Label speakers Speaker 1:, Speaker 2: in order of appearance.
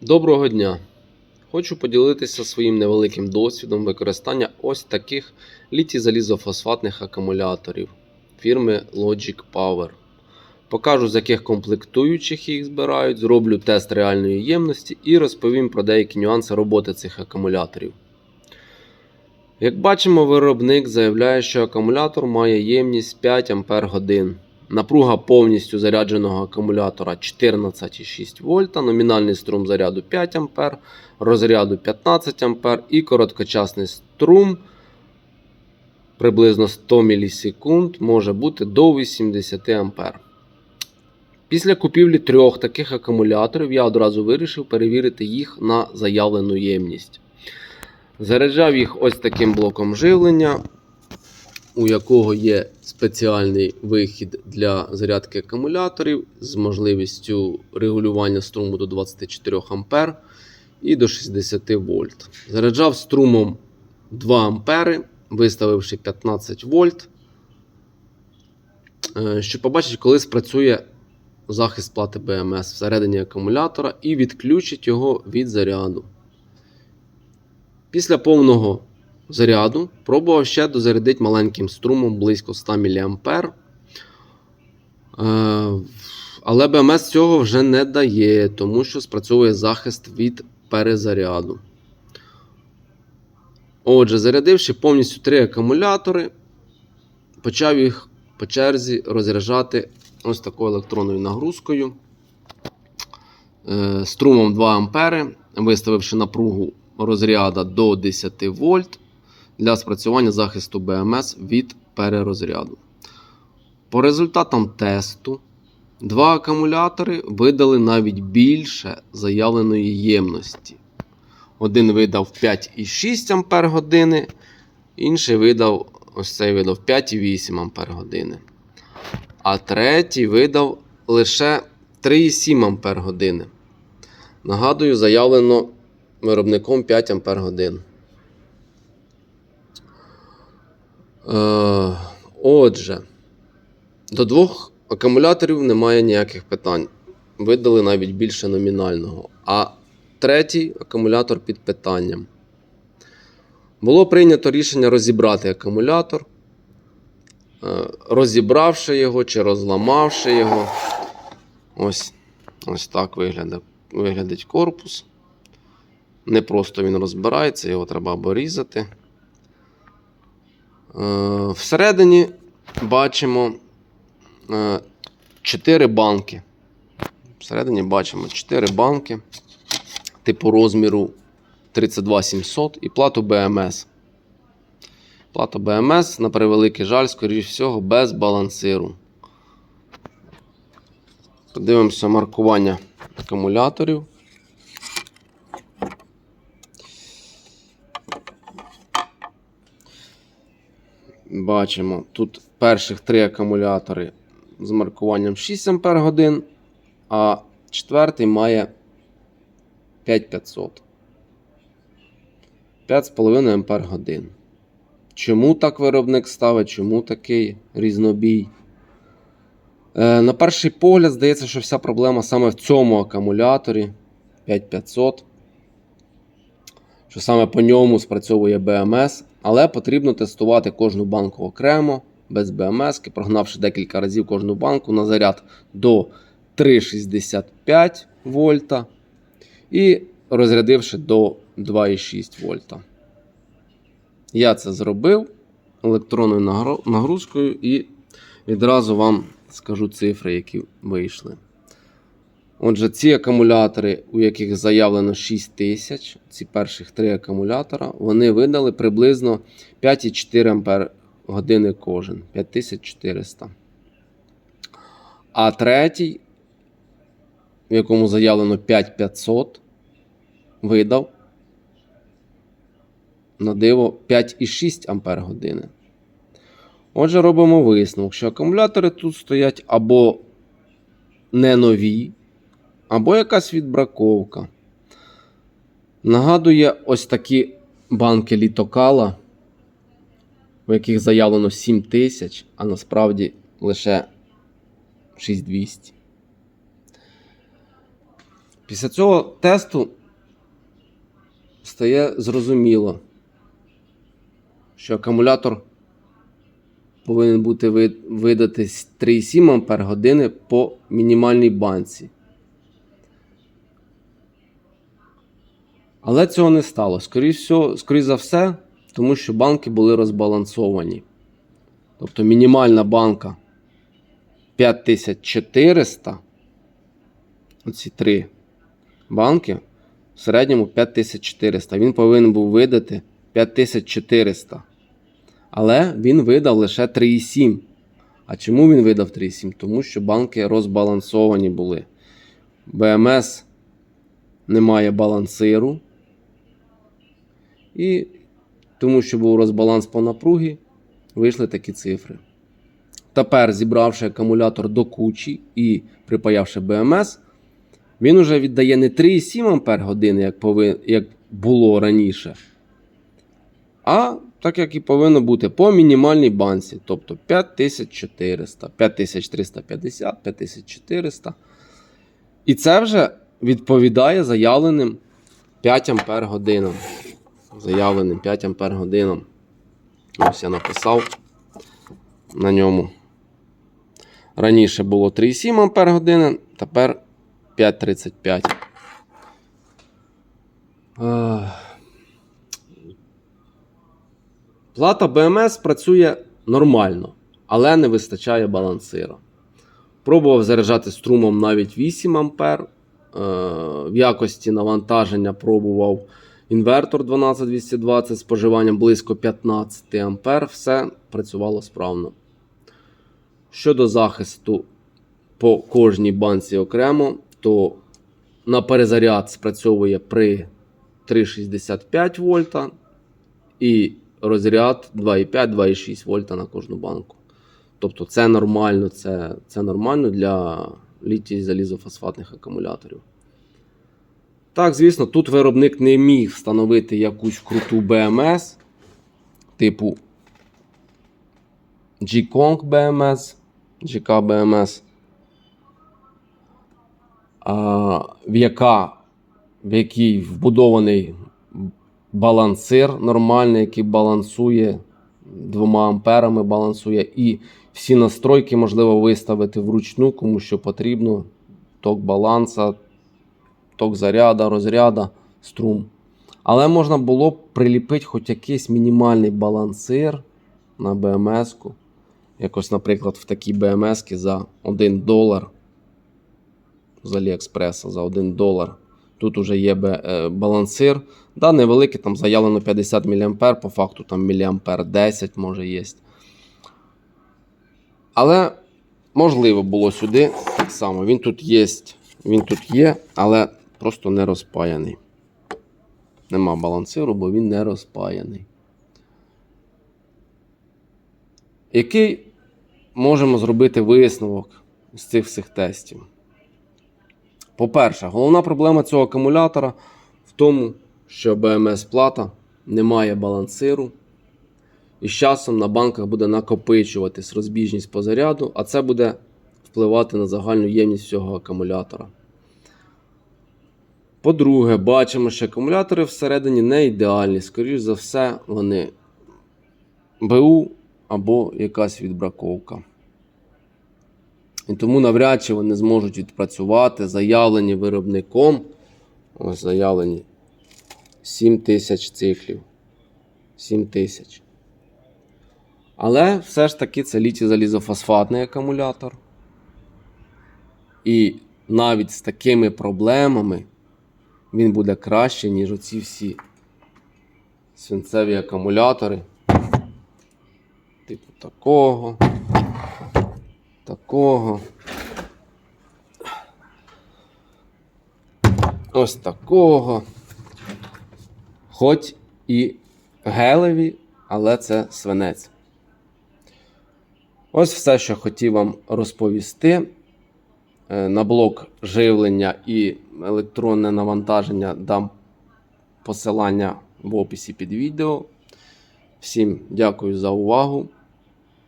Speaker 1: Доброго дня! Хочу поділитися своїм невеликим досвідом використання ось таких літій-залізофосфатних акумуляторів фірми Logic Power. Покажу, з яких комплектуючих їх збирають, зроблю тест реальної ємності і розповім про деякі нюанси роботи цих акумуляторів. Як бачимо, виробник заявляє, що акумулятор має ємність 5 Ах. Напруга повністю зарядженого акумулятора 14,6 вольта, номінальний струм заряду 5 А, розряду 15 А і короткочасний струм приблизно 100 мілісекунд може бути до 80 А. Після купівлі трьох таких акумуляторів я одразу вирішив перевірити їх на заявлену ємність. Заряджав їх ось таким блоком живлення, у якого є спеціальний вихід для зарядки акумуляторів з можливістю регулювання струму до 24 А і до 60 вольт. Заряджав струмом 2 А, виставивши 15 вольт. Е, Щоб побачити, коли спрацює захист плати БМС всередині акумулятора і відключить його від заряду. Після повного заряду пробував ще дозарядити маленьким струмом близько 100 мА. Е, Але БМС цього вже не дає, тому що спрацьовує захист від перезаряду. Отже, зарядивши повністю три акумулятори, почав їх по черзі розряджати ось такою електронною нагрузкою. Е, Струмом 2 А, виставивши напругу розряда до 10 вольт для спрацювання захисту БМС від перерозряду. По результатам тесту, два акумулятори видали навіть більше заявленої ємності. Один видав 5,6 Ах, інший видав ось цей видав 5,8 Ах. А третій видав лише 3,7 Ах. Нагадую, заявлено виробником 5 Ах. Е, Отже, до двох акумуляторів немає ніяких питань. Видали навіть більше номінального. А третій акумулятор під питанням. Було прийнято рішення розібрати акумулятор, Е, розібравши його чи розламавши його. Ось ось так виглядить корпус. Не просто він розбирається, його треба або різати. Е, Всередині бачимо 4 банки. Всередині бачимо 4 банки типу розміру 32700 і плату БМС. Плата БМС, на превеликий жаль, скоріш всього, без балансиру. Подивимося маркування акумуляторів. Бачимо, тут перших три акумулятори з маркуванням 6 Ах, а четвертий має 5500. 5,5 Ах. Чому так виробник ставить? Чому такий різнобій? Е, на перший погляд, здається, що вся проблема саме в цьому акумуляторі 5500. Що саме по ньому спрацьовує БМС, але потрібно тестувати кожну банку окремо, без БМС, прогнавши декілька разів кожну банку на заряд до 3,65 вольта і розрядивши до 2,6 вольта. Я це зробив електронною нагрузкою і відразу вам скажу цифри, які вийшли. Отже, ці акумулятори, у яких заявлено 6000, ці перших три акумулятора, вони видали приблизно 5,4 Ампер години кожен 5400. А третій, в якому заявлено 5500, видав на диво 5,6 Ампер години. Отже, робимо висновок, що акумулятори тут стоять або не нові, або якась відбраковка. Нагадує ось такі банки літокала, в яких заявлено 7000, а насправді лише 6200. Після цього тесту стає зрозуміло, що акумулятор повинен бути ви- видати 3,7 Ампер години по мінімальній банці. Але цього не стало. Скоріше, за все, тому що банки були розбалансовані. Тобто мінімальна банка 5400. Оці три банки в середньому 5400. Він повинен був видати 5400. Але він видав лише 3,7. А чому він видав 3,7? Тому що банки розбалансовані були. БМС немає балансиру. І тому що був розбаланс по напругі, вийшли такі цифри. Тепер, зібравши акумулятор до кучі і припаявши БМС, він уже віддає не 3,7 Ампер години, як, повин... як було раніше, а так як і повинно бути по мінімальній банці, тобто 5400, 5350, 5400. І це вже відповідає заявленим 5 Ампер годинам. Заявленим 5 Ампер годинам. Ось я написав на ньому. Раніше було 3,7 Ампер години, тепер 5,35. Плата БМС працює нормально, але не вистачає балансира. Пробував заряджати струмом навіть 8 А. Е, В якості навантаження пробував інвертор 12220 з споживанням близько 15 А. Все працювало справно. Щодо захисту по кожній банці окремо, то на перезаряд спрацьовує при 3,65 вольта і розряд 2,5-2,6 вольта на кожну банку. Тобто це нормально, це, це нормально для літій залізофосфатних акумуляторів. Так, звісно, тут виробник не міг встановити якусь круту BMS, типу G-Kong BMS, GK BMS, в, яка, в якій вбудований балансир нормальний, який балансує двома амперами, балансує. І всі настройки можливо виставити вручну, кому що потрібно. Ток баланса, ток заряда, розряда, струм. Але можна було б приліпити хоч якийсь мінімальний балансир на БМС-ку. Якось, наприклад, в такій БМС за 1 долар з Аліекспреса за 1 долар. Тут уже є е, балансир. Да, невеликий, там заявлено 50 мА, по факту там мА 10 може є. Але можливо було сюди так само. Він тут є, він тут є, але просто не розпаяний. Нема балансиру, бо він не розпаяний. Який можемо зробити висновок з цих всіх тестів? По-перше, головна проблема цього акумулятора в тому, що БМС-плата не має балансиру. І з часом на банках буде накопичуватись розбіжність по заряду, а це буде впливати на загальну ємність всього акумулятора. По-друге, бачимо, що акумулятори всередині не ідеальні. Скоріше за все, вони БУ або якась відбраковка. І тому навряд чи вони зможуть відпрацювати заявлені виробником. Ось заявлені 7000 циклів. 7000. Але все ж таки це літій залізофосфатний акумулятор. І навіть з такими проблемами він буде краще, ніж оці всі свинцеві акумулятори. Типу такого такого. Ось такого. Хоч і гелеві, але це свинець. Ось все, що хотів вам розповісти. Е, На блок живлення і електронне навантаження дам посилання в описі під відео. Всім дякую за увагу.